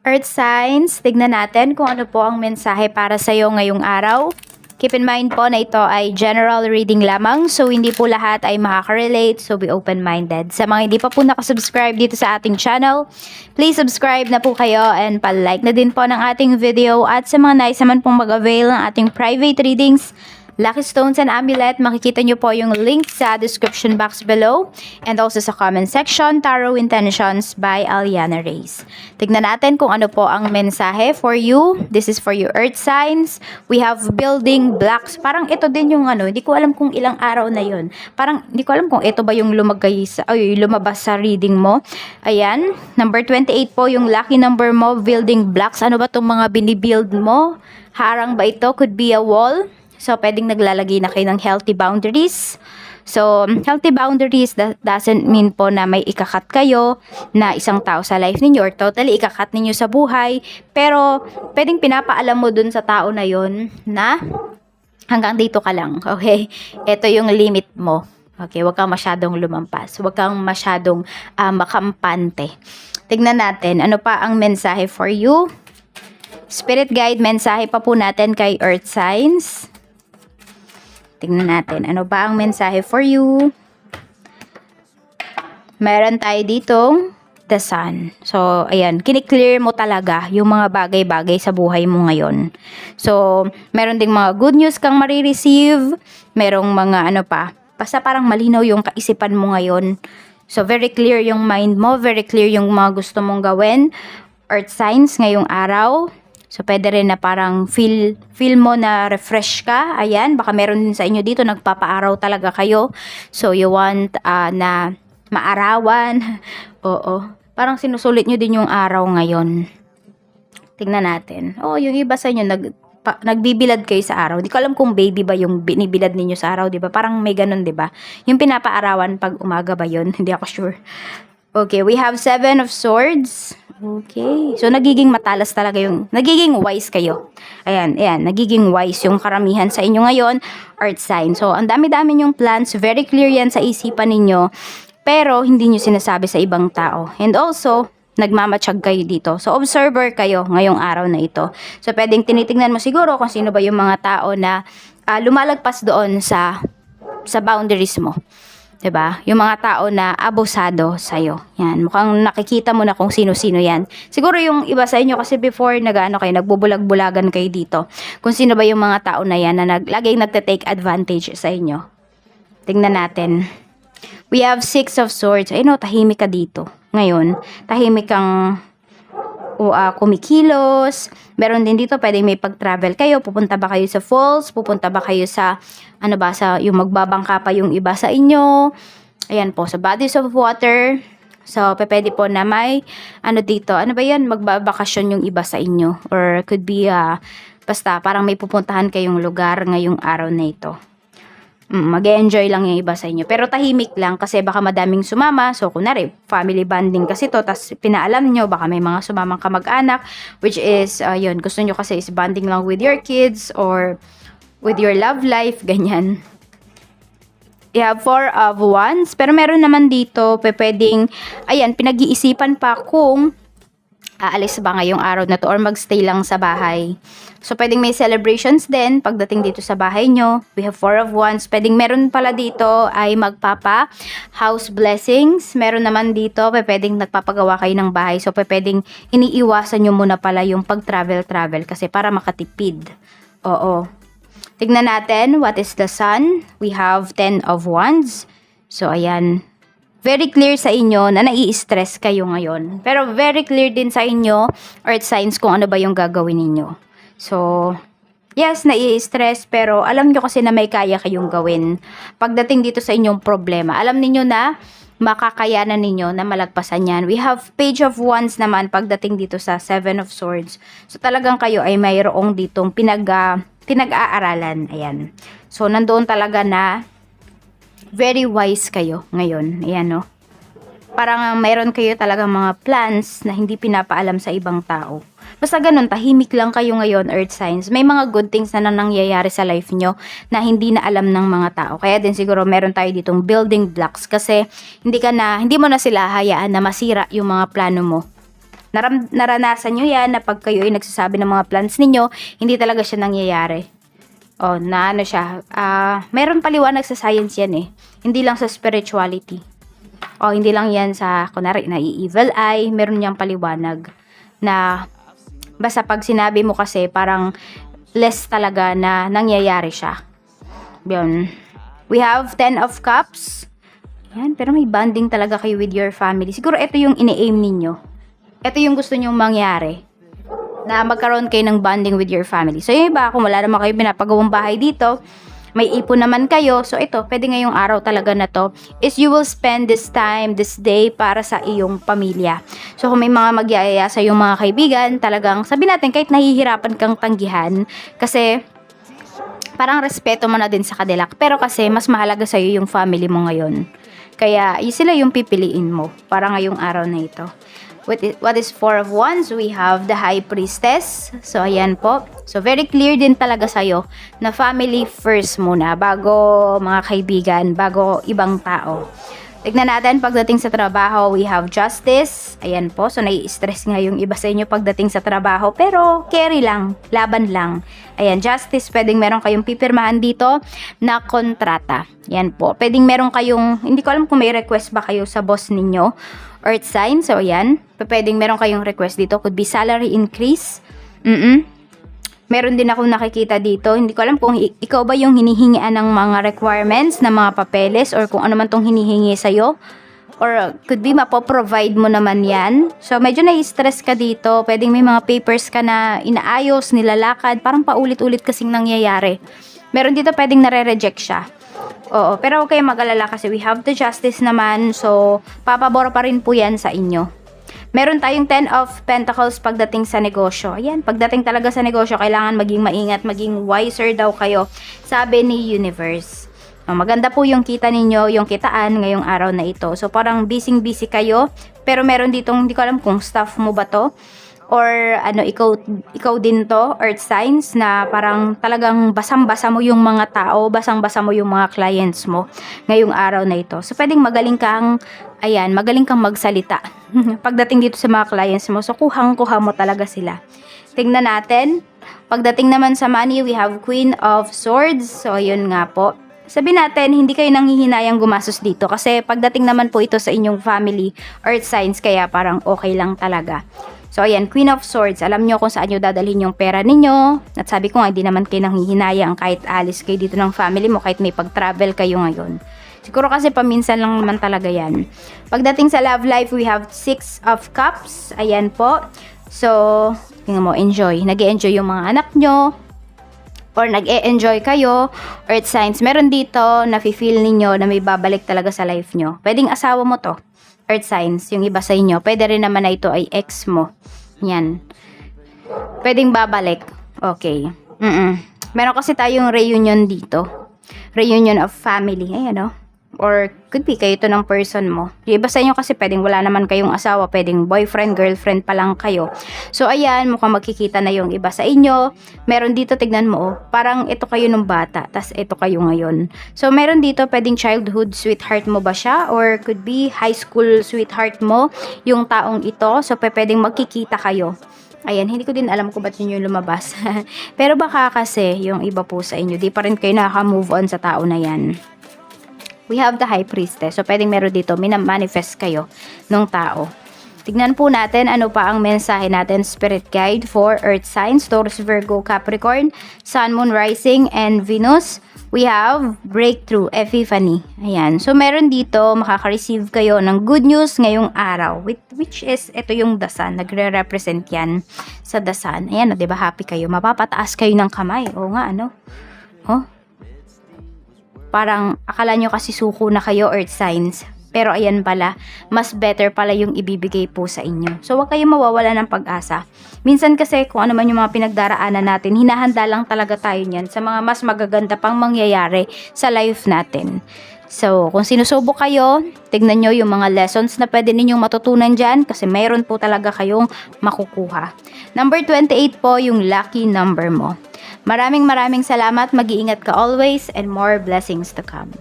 Earth signs, tignan natin kung ano po ang mensahe para sa iyo ngayong araw. Keep in mind po na ito ay general reading lamang, so hindi po lahat ay makaka-relate, so be open-minded. Sa mga hindi pa po nakasubscribe dito sa ating channel, please subscribe na po kayo and palike na din po ng ating video at sa mga nais naman pong mag-avail ng ating private readings, Lucky Stones and Amulet, makikita nyo po yung link sa description box below and also sa comment section, Tarot Intentions by Aliana Reyes. Tignan natin kung ano po ang mensahe for you. This is for you earth signs. We have building blocks. Parang ito din yung ano, hindi ko alam kung ilang araw na yun. Parang hindi ko alam kung ito ba yung lumagay sa, ay, lumabas sa reading mo. Ayan, number 28 po yung lucky number mo, building blocks. Ano ba itong mga binibuild mo? Harang ba ito? Could be a wall. So, pwedeng naglalagay na kayo ng healthy boundaries. So, healthy boundaries doesn't mean po na may ikakat kayo na isang tao sa life ninyo or totally ikakat ninyo sa buhay. Pero, pwedeng pinapaalam mo dun sa tao na yon na hanggang dito ka lang. Okay? Ito yung limit mo. Okay, wag kang masyadong lumampas. Wag kang masyadong ah, makampante. Tignan natin, ano pa ang mensahe for you? Spirit guide, mensahe pa po natin kay Earth Signs. Tingnan natin, ano ba ang mensahe for you? Meron tayo ditong the sun. So, ayan, kiniklear mo talaga yung mga bagay-bagay sa buhay mo ngayon. So, meron ding mga good news kang marireceive. Merong mga ano pa, basta parang malinaw yung kaisipan mo ngayon. So, very clear yung mind mo, very clear yung mga gusto mong gawin. Earth signs ngayong araw. So, pwede rin na parang feel, feel mo na refresh ka. Ayan, baka meron din sa inyo dito, nagpapaaraw talaga kayo. So, you want ah, na maarawan. Oo. Parang sinusulit nyo din yung araw ngayon. Tingnan natin. Oh, yung iba sa inyo, nag, pa, nagbibilad kayo sa araw. Di ko alam kung baby ba yung binibilad ninyo sa araw, di ba? Parang may ganun, di ba? Yung pinapaarawan pag umaga ba yun? Hindi ako sure. Okay, we have seven of swords. Okay. So, nagiging matalas talaga yung, nagiging wise kayo. Ayan, ayan, nagiging wise yung karamihan sa inyo ngayon, earth sign. So, ang dami-dami yung plans, very clear yan sa isipan ninyo, pero hindi nyo sinasabi sa ibang tao. And also, nagmamatsyag kayo dito. So, observer kayo ngayong araw na ito. So, pwedeng tinitingnan mo siguro kung sino ba yung mga tao na ah, lumalagpas doon sa sa boundaries mo. Ba? Yung mga tao na abusado sa iyo. Yan, mukhang nakikita mo na kung sino-sino 'yan. Siguro yung iba sa inyo kasi before nagaano kayo, nagbubulag-bulagan kayo dito. Kung sino ba yung mga tao na 'yan na nag, laging nagte-take advantage sa inyo. Tingnan natin. We have six of swords. Ay no, tahimik ka dito. Ngayon, tahimik kang o ah, kumikilos. Meron din dito, pwedeng may pag-travel kayo. Pupunta ba kayo sa falls? Pupunta ba kayo sa, ano ba, sa yung magbabangka pa yung iba sa inyo? Ayan po, sa bodies of water. So, pwede po na may, ano dito, ano ba yan, magbabakasyon yung iba sa inyo. Or could be, ah, basta, parang may pupuntahan kayong lugar ngayong araw na ito. Mm, mag-enjoy lang yung iba sa inyo. Pero tahimik lang kasi baka madaming sumama. So, kunwari, family bonding kasi to. Tapos, pinaalam nyo, baka may mga sumamang kamag-anak. Which is, uh, yun, gusto nyo kasi is bonding lang with your kids or with your love life, ganyan. You have four of wands. Pero meron naman dito, pwedeng, ayan, pinag-iisipan pa kung aalis ba ngayong araw na to or magstay lang sa bahay. So, pwedeng may celebrations din pagdating dito sa bahay nyo. We have four of wands. Pwedeng meron pala dito ay magpapa house blessings. Meron naman dito, pwedeng nagpapagawa kayo ng bahay. So, pwedeng iniiwasan nyo muna pala yung pag-travel-travel kasi para makatipid. Oo. Tignan natin, what is the sun? We have 10 of wands. So, ayan. Very clear sa inyo na nai-stress kayo ngayon. Pero very clear din sa inyo, earth signs, kung ano ba yung gagawin ninyo. So, yes, nai-stress, pero alam nyo kasi na may kaya kayong gawin. Pagdating dito sa inyong problema, alam niyo na makakayanan ninyo na malagpasan yan. We have page of wands naman pagdating dito sa seven of swords. So, talagang kayo ay mayroong ditong pinag, ah, pinag-aaralan. Ayan. So, nandoon talaga na very wise kayo ngayon. Ayan, no? Parang mayroon kayo talaga mga plans na hindi pinapaalam sa ibang tao. Basta ganun, tahimik lang kayo ngayon, Earth Signs. May mga good things na nangyayari sa life nyo na hindi na alam ng mga tao. Kaya din siguro meron tayo ditong building blocks kasi hindi ka na, hindi mo na sila hayaan na masira yung mga plano mo. naram, naranasan nyo yan na pag kayo ay nagsasabi ng mga plans ninyo, hindi talaga siya nangyayari. O, na ano siya, ah, meron paliwanag sa science yan eh. Hindi lang sa spirituality. O, hindi lang yan sa, kunwari, na evil eye, meron niyang paliwanag na basta pag sinabi mo kasi parang less talaga na nangyayari siya. Yun. We have 10 of cups. Yan, pero may bonding talaga kayo with your family. Siguro ito yung ini-aim ninyo. Ito yung gusto nyong mangyari. Na magkaroon kayo ng bonding with your family. So yung iba, kung wala naman kayo pinapagawang bahay dito, may ipon naman kayo. So ito, pwede ngayong araw talaga na to, is you will spend this time, this day, para sa iyong pamilya. So kung may mga magyayaya sa iyong mga kaibigan, talagang sabi natin, kahit nahihirapan kang tanggihan, kasi parang respeto mo na din sa kanila. Pero kasi, mas mahalaga sa'yo yung family mo ngayon. Kaya, sila yung pipiliin mo para ngayong araw na ito. What is, what is Four of Wands? We have the High Priestess. So, ayan po. So, very clear din talaga sa'yo na family first muna bago mga kaibigan, bago ibang tao. Tignan natin pagdating sa trabaho, we have justice. Ayan po, so nai-stress nga yung iba sa inyo pagdating sa trabaho. Pero carry lang, laban lang. Ayan, justice, pwedeng meron kayong pipirmahan dito na kontrata. Ayan po, pwedeng meron kayong, hindi ko alam kung may request ba kayo sa boss ninyo. Earth sign, so ayan. Pwedeng meron kayong request dito. Could be salary increase. Mm-mm meron din ako nakikita dito. Hindi ko alam kung ikaw ba yung hinihingian ng mga requirements na mga papeles or kung ano man tong hinihingi sa'yo. Or could be mapoprovide mo naman yan. So medyo nai-stress ka dito. Pwedeng may mga papers ka na inaayos, nilalakad. Parang paulit-ulit kasing nangyayari. Meron dito pwedeng nare-reject siya. Oo, pero huwag kayong mag-alala kasi we have the justice naman. So, papabor pa rin po yan sa inyo. Meron tayong 10 of Pentacles pagdating sa negosyo. Ayan, pagdating talaga sa negosyo, kailangan maging maingat, maging wiser daw kayo, sabi ni Universe. Oh, maganda po yung kita ninyo, yung kitaan ngayong araw na ito. So, parang busy-busy kayo, pero meron ditong, hindi ko alam kung staff mo ba to, or ano ikaw ikaw din to earth signs na parang talagang basang-basa mo yung mga tao, basang-basa mo yung mga clients mo ngayong araw na ito. So pwedeng magaling kang ayan, magaling kang magsalita pagdating dito sa mga clients mo. So kuhang-kuha mo talaga sila. Tingnan natin. Pagdating naman sa money, we have Queen of Swords. So ayun nga po. Sabi natin, hindi kayo nanghihinayang gumastos dito kasi pagdating naman po ito sa inyong family earth signs kaya parang okay lang talaga. So, ayan, Queen of Swords. Alam nyo kung saan nyo dadalhin yung pera ninyo. At sabi ko nga, hindi naman kayo nanghihinayang kahit alis kayo dito ng family mo, kahit may pag-travel kayo ngayon. Siguro kasi paminsan lang naman talaga yan. Pagdating sa love life, we have Six of Cups. Ayan po. So, tingnan mo, enjoy. nag enjoy yung mga anak nyo. Or nag-e-enjoy kayo. Earth signs. Meron dito na feel ninyo na may babalik talaga sa life nyo. Pwedeng asawa mo to earth signs, yung iba sa inyo, pwede rin naman na ito ay ex mo. Yan. Pwedeng babalik. Okay. Mm-mm. Meron kasi tayong reunion dito. Reunion of family. Ayan, no? Or could be kayo to ng person mo. Yung iba sa inyo kasi pwedeng wala naman kayong asawa, pwedeng boyfriend, girlfriend pa lang kayo. So ayan, mukhang magkikita na yung iba sa inyo. Meron dito, tignan mo, oh, parang ito kayo nung bata, tas ito kayo ngayon. So meron dito, pwedeng childhood sweetheart mo ba siya? Or could be high school sweetheart mo, yung taong ito. So pwedeng magkikita kayo. Ayan, hindi ko din alam kung ba't yun yung lumabas. Pero baka kasi yung iba po sa inyo, di pa rin kayo nakaka-move on sa tao na yan we have the high priestess. So, pwedeng meron dito, minamanifest kayo ng tao. Tignan po natin ano pa ang mensahe natin spirit guide for earth signs, Taurus, Virgo, Capricorn, Sun, Moon, Rising, and Venus. We have breakthrough, epiphany. Ayan. So, meron dito, makaka-receive kayo ng good news ngayong araw. Which is, ito yung dasan. Nagre-represent yan sa dasan. Ayan, di ba happy kayo? Mapapataas kayo ng kamay. Oo nga, ano? Oh, Parang akala nyo kasi suko na kayo earth signs. Pero ayan pala, mas better pala yung ibibigay po sa inyo. So wag kayong mawawala ng pag-asa. Minsan kasi kung ano man yung mga pinagdaraanan natin, hinahanda lang talaga tayo niyan sa mga mas magaganda pang mangyayari sa life natin. So, kung sinusubok kayo, tignan nyo yung mga lessons na pwede ninyong matutunan dyan kasi mayroon po talaga kayong makukuha. Number 28 po yung lucky number mo. Maraming maraming salamat, mag-iingat ka always and more blessings to come.